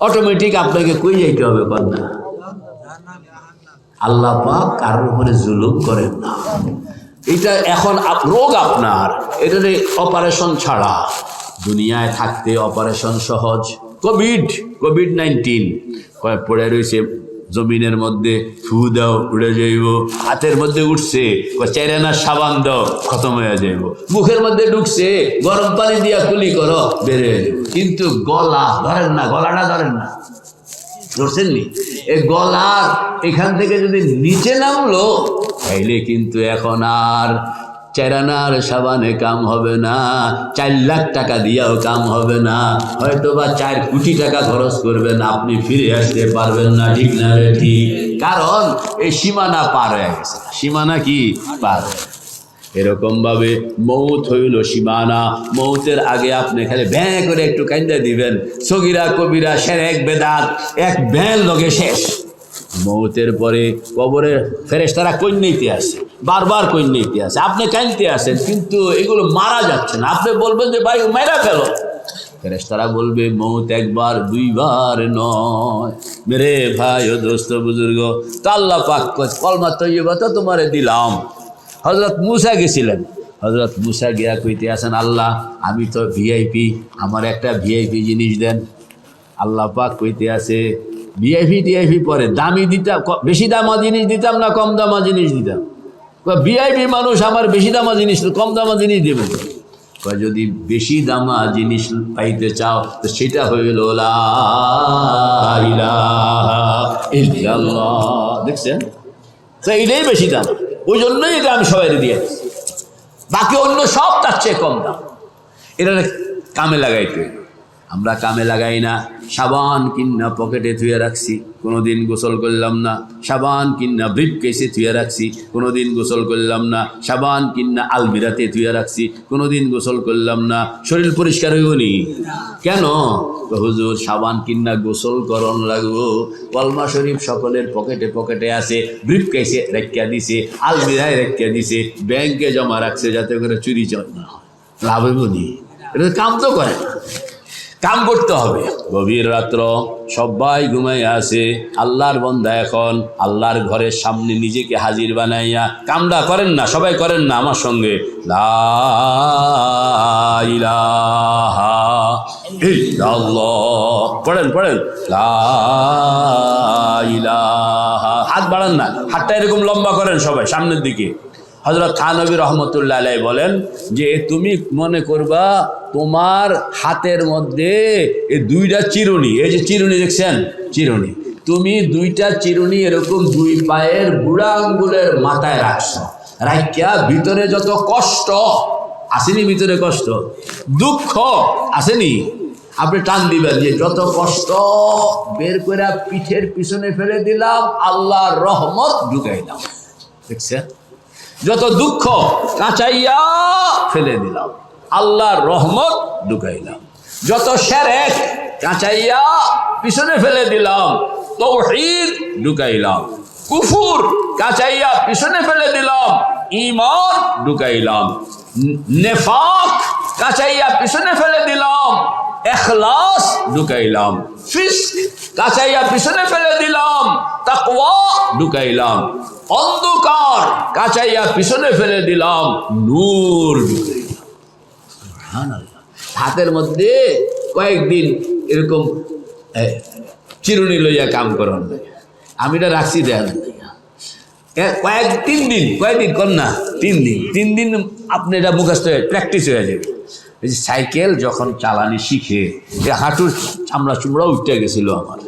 Automatic আপনাকে কই যাইতে হবে কন্যা আল্লাহ পাক কারোর উপরে জুলুম করেন না। এটা এখন রোগ আপনার। এটাতে অপারেশন ছাড়া। দুনিয়ায় থাকতে অপারেশন সহজ। কোভিড কোভিড নাইন্টিন পড়ে রয়েছে জমিনের মধ্যে ফু দাও, উড়ে যাইব। হাতের মধ্যে উঠছে চেরেনা সাবান দাও, খতম হয়ে যাইব। মুখের মধ্যে ঢুকছে, গরম পানি দিয়া কুলি করো, বেড়ে কিন্তু গলা ধরেন না, গলাটা ধরেন না। ধরছেন নি? এই গলার এখান থেকে যদি নিচে নামলো, তাইলে কিন্তু এখন আর চেরানার সাবানে কাম হবে না, চার লাখ টাকা দিয়েও কাম হবে না। হয়তো বা চার কোটি টাকা খরচ করবেন, আপনি ফিরে আসতে পারবেন না, ঠিক না রে, ঠিক। কারণ এই সীমানা পার হয়ে গেছে। সীমানা কি? পার হয়ে গেছে। এরকম ভাবে মৌত হইল সীমানা। মৌতের আগে আপনি খালি ভ্যাঁ করে একটু কান্দা দিবেন। সগিরা, কবিরা সের এক বেদাত, এক ভ্যান লগে শেষ। মৌতের পরে কবরের ফেরেস তারা কন্যাইতে আসে। বারবার কন্যাইতে আসে। আপনি কানতে আসেন, কিন্তু এগুলো মারা যাচ্ছে না। আপনি বলবেন যে, ভাই মেরা ফেল ফেরেশতারা বলবে, মৌত একবার, দুইবার নয়। মেরে ভাই, ও দোস্ত বুজুর্গ, তো আল্লাহ পাক কলমা তৈবা তো তোমারে দিলাম। হজরত মুসা গেছিলেন। হজরত মুসা গিয়া কইতে আসেন, আল্লাহ, আমি তো ভিআইপি, আমার একটা ভিআইপি জিনিস দেন। আল্লাহ পাক কইতে আছে ভিআইপি, টিআইপি পরে দামি দিতাম, বেশি দামা জিনিস দিতাম না কম দামা জিনিস দিতাম? ভিআইপি মানুষ আমার বেশি দামা জিনিস, কম দামা জিনিস দেবে। যদি বেশি দামা জিনিস পাইতে চাও, তো সেটা হইল দেখছেন? তো এইটাই বেশি দাম। ওই জন্যই এটা আমি সবাই দিয়ে বাকি অন্য সব তার চেয়ে কম দাম। এটা কামে লাগাইতে। আমরা কামে লাগাই না। সাবান, কিন্না পকেটে ধুয়ে রাখছি। কোনোদিন গোসল করলাম না। সাবান, কিন্না ব্রিফ কেসে ধুয়ে রাখছি। কোনোদিন গোসল করলাম না। সাবান, কিন্না আলমিরাতে ধুয়ে রাখছি। কোনোদিন গোসল করলাম না। শরীর পরিষ্কার হইবনি কেন? হুজুর, সাবান, কিন্না গোসল করন লাগবো। কলমা শরীফ সকলের পকেটে পকেটে আছে। ব্রিফ কেসে রেখিয়া দিছে। আলমিরায় রেখিয়া দিছে। ব্যাংকে জমা রাখছে যাতে করে চুরি চল না লাভ লাভ হইবনি এটা কাম তো করে। না কাম করতে হবে। গভীর রাত্র সবাই ঘুমাই আছে। আল্লাহর বন্ধা এখন আল্লাহর ঘরের সামনে নিজেকে হাজির বানাইয়া কামটা করেন না, সবাই করেন না আমার সঙ্গে। পড়েন পড়েন। হাত বাড়ান না, হাতটা এরকম লম্বা করেন সবাই, সামনের দিকে। হজরত খানবী রহমতুল্লাহ আলাই বলেন যে, তুমি মনে করবা তোমার হাতের মধ্যে এই দুইটা চিরুনি, এই যে চিরুনি দেখছেন? চিরুনি। তুমি দুইটা চিরুনি এরকম দুই পায়ের বুড়া আঙ্গুলের মাথায় রাখছো। রাখিয়া ভিতরে যত কষ্ট, আসেনি ভিতরে কষ্ট? দুঃখ, আসেনি? আপনি টান দিবেন যে, যত কষ্ট বের করে পিঠের পিছনে ফেলে দিলাম, আল্লাহর রহমত ঢুকাইলাম দেখছেন? যত দুঃখ কাঁচাইয়া ফেলে দিলাম। আল্লাহর রহমত ঢুকাইলাম। যত সেরেক কাঁচাইয়া পিছনে ফেলে দিলাম, তৌহিদ ঢুকাইলাম। কুফুর কাঁচাইয়া পিছনে ফেলে দিলাম ইমান ঢুকাইলাম। নেফাক কাঁচাইয়া পিছনে ফেলে দিলাম এখলাস ঢুকাইলাম। কাঁচাইয়া পিছনে ফেলে দিলাম। তাকওয়া ঢুকাইলাম। অন্ধকার কাছাইয়া পিছনে ফেলে দিলাম। নূর ঢুকাইলাম। হাতের মধ্যে কয়েকদিন এরকম চিরুনি লইয়া কাম করেন আমি এটা রাখছি দেন কয়েক, তিন দিন, কয়েকদিন না, তিন দিন। তিন দিন আপনি এটা মুখস্থ হয়ে প্র্যাকটিস হয়ে যাবে। যে সাইকেল যখন চালানি শিখে হাঁটুর চামড়া চুমড়া উঠে গেছিল আমার।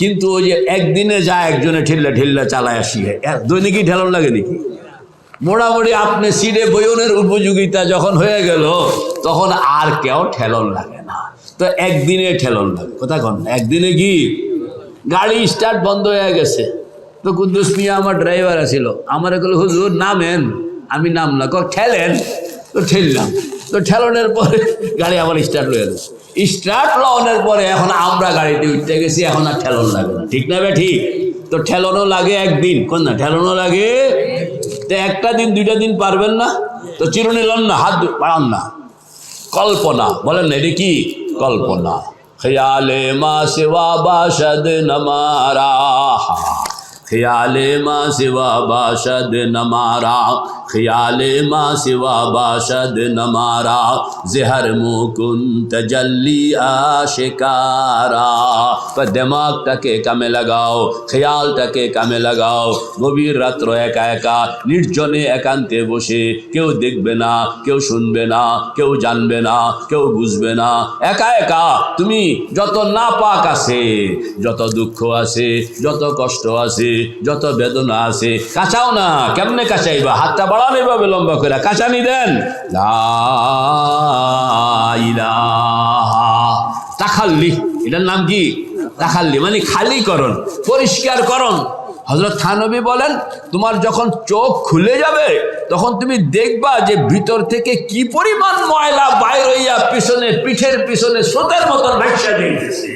কিন্তু ওই যে একদিনে যা একজনে ঠেললা ঠেললা চালায় শিখে দৈনিকই ঠেলন লাগে নাকি? মোটামুটি আপনি সিডে বয়নের উপযোগিতা যখন হয়ে গেল, তখন আর কেউ ঠেলন লাগে না। তো একদিনে ঠেলন লাগে। কথা কন একদিনে কি? গাড়ি স্টার্ট বন্ধ হয়ে গেছে। তো কুদ্দুস মিয়া আমার ড্রাইভার আছিল। আমার এগুলো হুজুর, নামেন। আমি নাম না ক ঠেলেন? তো ঠেললাম। তো ঠেলনের পরে গাড়ি আবার স্টার্ট হয়ে গেল স্টার্ট লওয়ানোর পরে এখন আমরা গাড়িতে উঠতে গেছি, এখন আর ঠেলন লাগে না। ঠিক না ঠিক? তো ঠেলনও লাগে একদিন। কোন না ঠেলানো লাগে। তো একটা দিন, দুইটা দিন পারবেন না? তো চিরুনি লন না হাত পাড়ান না। কল্পনা, বলেন না, এটা কি? কল্পনা। খেয়ালে মা সেবা বাসাদ নমারা ख्याल माँ सिवा बाशद नमारा ख्याल माँ सिवा बाशद नमारा जहर मुकुन तजल्ली आशिकारा তো দিমাগটাকে কামে লাগাও খেয়ালটাকে কামে লাগাও গভীর রাত্র একা একা নির্জনে একান্তে বসে কেউ দেখবে না কেউ শুনবে না কেউ জানবে না কেউ বুঝবে না একা একা তুমি যত না পাক আছে যত দুঃখ আছে যত কষ্ট আছে যত বেদনা আছে, কাঁচাও না, কেমনে কাঁচাইবা? হাতটা বাড়ান এভাবে লম্বা করে কাঁচানি দেন। তাখাল্লি, এটার নাম কি? তাখাল্লি মানে খালি করণ পরিষ্কার করণ হজরত থানবী বলেন, তোমার যখন চোখ খুলে যাবে, তখন তুমি দেখবা যে ভিতর থেকে কি পরিমাণ ময়লা বাইর হইয়া পিছনে, পিঠের পিছনে স্রোতের মতন ভাইসা দিয়েছে